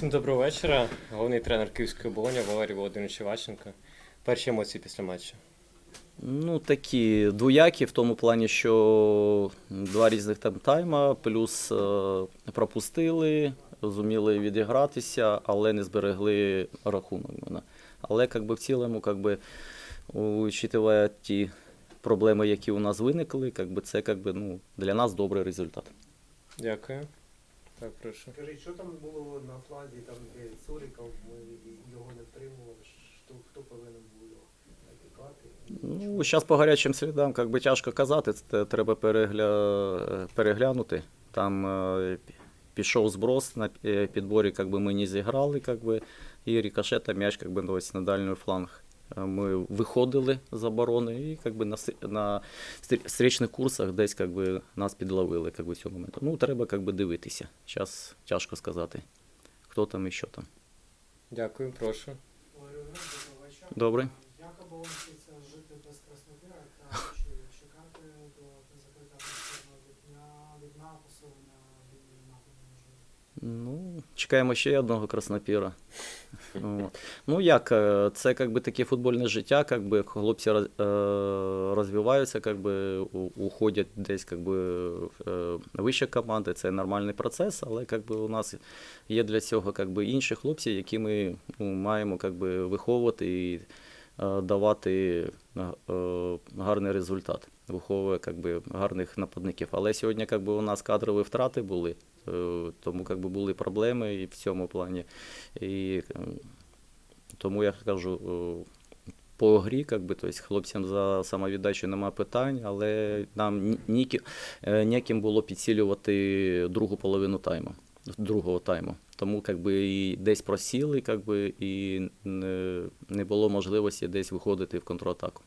Всім доброго вечора. Головний тренер Київської оболоні Валерій Володимирович Іващенко. Перші емоції після матчу. Ну, такі двоякі в тому плані, що два різних там тайма, плюс е, пропустили, зуміли відігратися, але не зберегли рахунок. мене. Але как би, в цілому, как би, учитывая ті проблеми, які у нас виникли, как би, це как би, ну, для нас добрий результат. Дякую. Так, прошу. Скажіть, що там було на фланзі, там де Цуріков, ми його не втримували, що, хто повинен був його опікати? Ну, зараз по гарячим слідам как би, тяжко казати, це треба перегля... переглянути. Там е, пішов зброс на е, підборі, как би, ми не зіграли, как би, і рикошета м'яч как би, ось на дальній фланг. Е, Ми виходили з оборони і как би, на, на стрічних курсах десь как би, нас підловили как би, в цьому моменту. Ну, треба как би, дивитися. Зараз тяжко сказати, хто там і що там. Дякую, прошу. Добре. Як оболончиться жити без краснопіра та чекати до закриття нападу? Ну, чекаємо ще одного краснопіра. Ну як, е, це как би, таке футбольне життя, как би, хлопці е, розвиваються, как би, уходять десь как би, е, вище команди, це нормальний процес, але как би, у нас є для цього как би, інші хлопці, які ми ну, маємо как би, виховувати і давати гарний результат, виховує гарних нападників. Але сьогодні как би, у нас кадрові втрати були. Е, Тому как би, були проблеми і в цьому плані. І е, тому я кажу, е, по грі, как би, тобто, хлопцям за самовіддачу немає питань, але нам ніяким було підсилювати другу половину тайму, другого тайму. Тому как би, і десь просіли, как би, і не, не було можливості десь виходити в контратаку.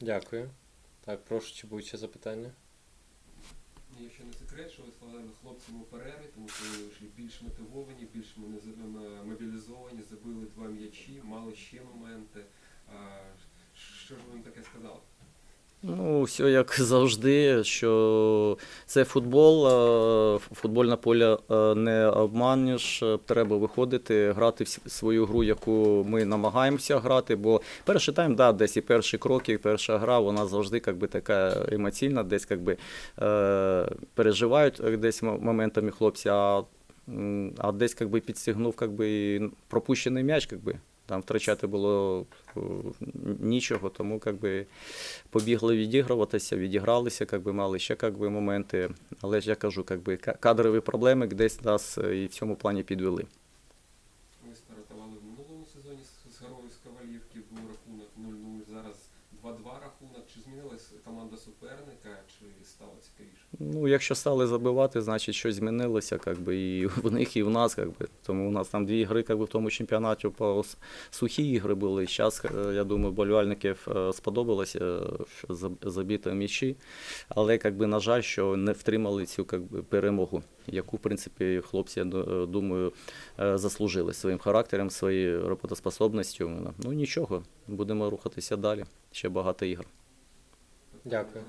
Дякую. Так, прошу, чи будуть ще запитання? Якщо не секрет, що ви слали хлопцям у перерві, тому що вони вийшли більш мотивовані, більш мобілізовані, забили два м'ячі, мали ще моменти. Що ж їм таке сказали? Ну, все як завжди, що це футбол, футбольне поле не обманеш, треба виходити, грати в свою гру, яку ми намагаємося грати. Бо перший тайм, да, десь і перші кроки, перша гра, вона завжди как би, така емоційна, десь как би, е, переживають десь моментами хлопці, а, а десь как би, підстігнув как би, пропущений м'яч. Как би. Там втрачати було е, нічого, тому как би, побігли відігруватися, відігралися, как би, мали ще как би, моменти. Але ж я кажу, как би, кадрові проблеми десь нас е, і в цьому плані підвели. Ви стартували в минулому сезоні з, з з Кавалівки, був рахунок 0-0, зараз 2-2 рахунок. Чи змінилась команда суперника? Ну, якщо стали забивати, значить щось змінилося, как би, і в них, і в нас. Как би. Тому у нас там дві ігри как би, в тому чемпіонаті по сухі ігри були. Зараз, я думаю, болівальників е, сподобалося е, що заб- забити м'ячі. Але, как би, на жаль, що не втримали цю как би, перемогу, яку, в принципі, хлопці, я е, думаю, е, заслужили своїм характером, своєю роботоспособністю. Ну нічого, будемо рухатися далі. Ще багато ігор. Дякую.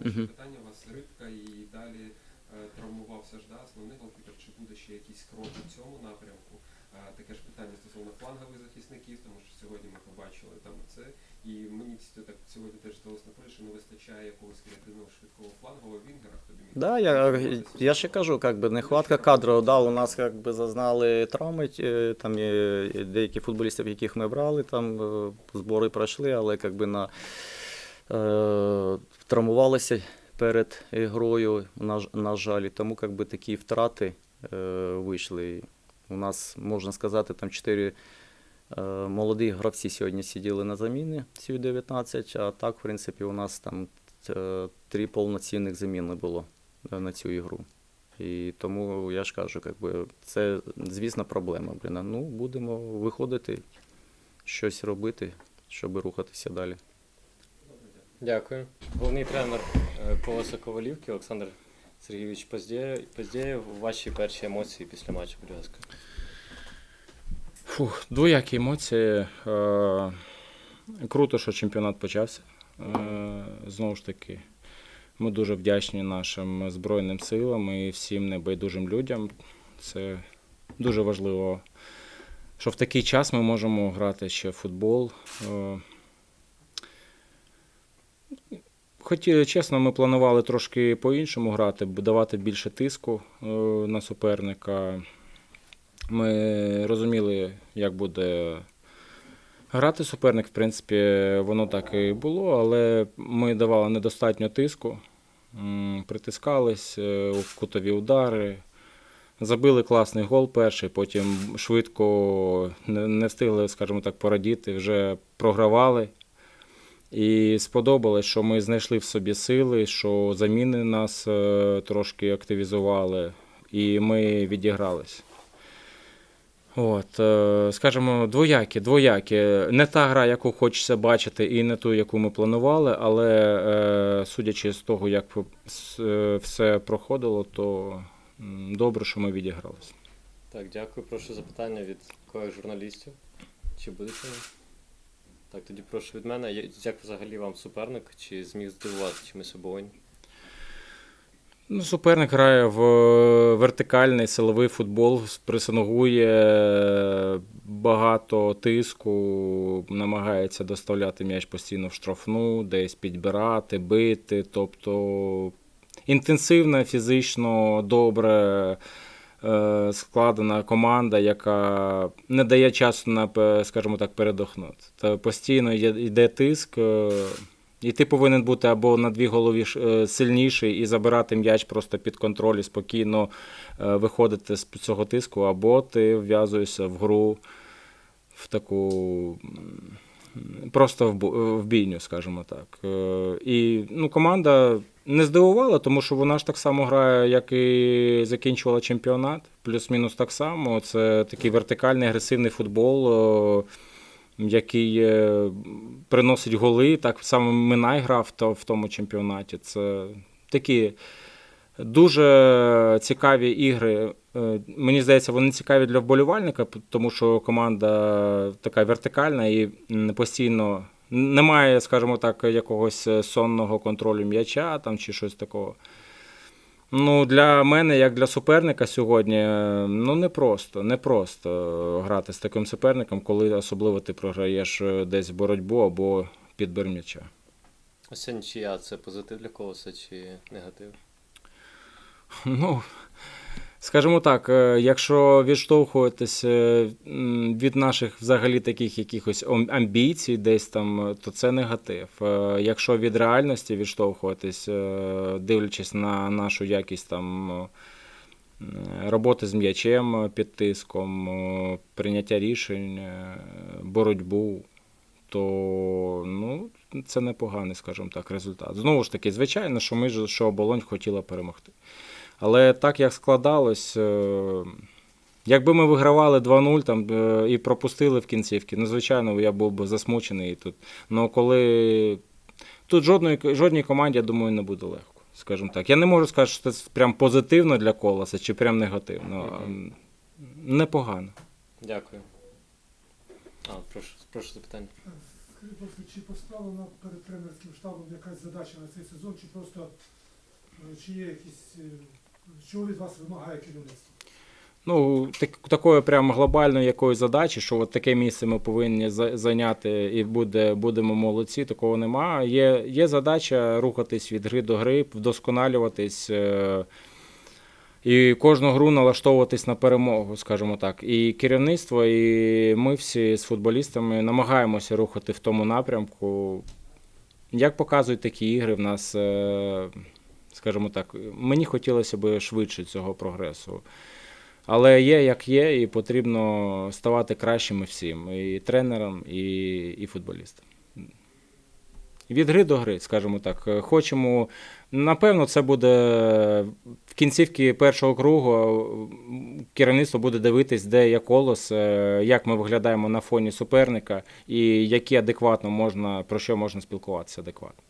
Ще питання, у вас рибка і далі е, травмувався ж да, основний голкіпер, чи буде ще якийсь крок у цьому напрямку? Е, таке ж питання стосовно флангових захисників, тому що сьогодні ми побачили там це. І мені так сьогодні теж здалося на полі, що не вистачає якогось креативного швидкого флангового вінгера, хто міг Да, я, я ще кажу, как би, нехватка кадрів. Да, у нас как би, зазнали травми, е, там є деякі футболістів, яких ми брали, там збори пройшли, але как би, на, травмувалися перед грою, на, на жаль, і тому как би, такі втрати е, вийшли. У нас, можна сказати, там чотири е, молоді гравці сьогодні сиділи на заміні, ці 19, а так, в принципі, у нас там е, три повноцінних заміни було е, на цю ігру. І тому я ж кажу, как би, це, звісно, проблема. Блін. Ну, будемо виходити, щось робити, щоб рухатися далі. Дякую. Головний тренер е, Колоса Ковалівки Олександр Сергійович. Поздєєв, ваші перші емоції після матчу, будь ласка. Фух, двоякі емоції. Е, круто, що чемпіонат почався. Е, знову ж таки, Ми дуже вдячні нашим Збройним силам і всім небайдужим людям. Це дуже важливо, що в такий час ми можемо грати ще в футбол. Е, Хоті, чесно, ми планували трошки по-іншому грати, давати більше тиску е, на суперника. Ми розуміли, як буде грати суперник. В принципі, воно так і було, але ми давали недостатньо тиску, притискались е, кутові удари. Забили класний гол перший, потім швидко не встигли, скажімо так, порадіти, вже програвали. І сподобалось, що ми знайшли в собі сили, що заміни нас е, трошки активізували, і ми відігрались. От, е, скажімо, двоякі, двоякі. Не та гра, яку хочеться бачити, і не ту, яку ми планували, але е, судячи з того, як все проходило, то добре, що ми відігралися. Так, дякую. Прошу запитання від когось журналістів. Чи вони? Так, тоді прошу від мене. Як взагалі вам суперник? Чи зміг здивувати чимось оборонь? Ну, суперник грає в е, вертикальний силовий футбол, пресингує е, багато тиску, намагається доставляти м'яч постійно в штрафну, десь підбирати, бити. Тобто інтенсивна, фізично добре складена команда, яка не дає часу на, скажімо так, передохнути. Та постійно йде тиск. е, і ти повинен бути або на дві голові е, сильніший і забирати м'яч просто під контроль і спокійно е, виходити з цього тиску, або ти вв'язуєшся в гру в таку просто в, бійню, скажімо так. Е, І ну, команда не здивувала, тому що вона ж так само грає, як і закінчувала чемпіонат, плюс-мінус так само. Це такий вертикальний агресивний футбол. який е, приносить голи. Так само Минай грав в тому чемпіонаті. Це такі дуже цікаві ігри. Е, Мені здається, вони цікаві для вболівальника, тому що команда така вертикальна і постійно немає, скажімо так, якогось е, сонного контролю м'яча там чи щось такого. Ну, для мене, як для суперника сьогодні, е, ну непросто, непросто е, грати з таким суперником, коли особливо ти програєш десь боротьбу або підбір м'яча. Ось нічия це позитив для колоса чи негатив? Ну, скажімо так, е, якщо відштовхуватись е, від наших взагалі таких якихось амбіцій, десь там, е, то це негатив. Якщо від реальності відштовхуватись, дивлячись на нашу якість там. Роботи з м'ячем під тиском, прийняття рішень, боротьбу, то ну, це непоганий, скажімо так, результат. Знову ж таки, звичайно, що ми ж що оболонь хотіла перемогти. Але так як складалось, е, якби ми вигравали 2-0 там, е, і пропустили в кінцівки, ну, звичайно, я був би засмучений тут. Ну коли тут жодної, жодній команді, я думаю, не буде легко. Скажімо так. Я не можу сказати, що це прям позитивно для колоса чи прям негативно. Непогано. Дякую. А, прошу, прошу запитання. Чи поставлена перед тренерським штабом якась задача на цей сезон, чи просто е, чи є якісь, що від вас вимагає керівництво? Ну, так, такої прям глобальної якоїсь задачі, що от таке місце ми повинні зайняти і буде, будемо молодці, такого немає. Є, є задача рухатись від гри до гри, вдосконалюватись. Е- і кожну гру налаштовуватись на перемогу, скажімо так. І керівництво, і ми всі з футболістами намагаємося рухати в тому напрямку. Як показують такі ігри, в нас, е, скажімо так, мені хотілося б швидше цього прогресу. Але є як є, і потрібно ставати кращими всім, і тренерам, і, і футболістам. Від гри до гри, скажімо так. Хочемо, напевно, це буде в кінцівці першого кругу. Керівництво буде дивитись, де є колос, е, як ми виглядаємо на фоні суперника, і які адекватно можна, про що можна спілкуватися адекватно.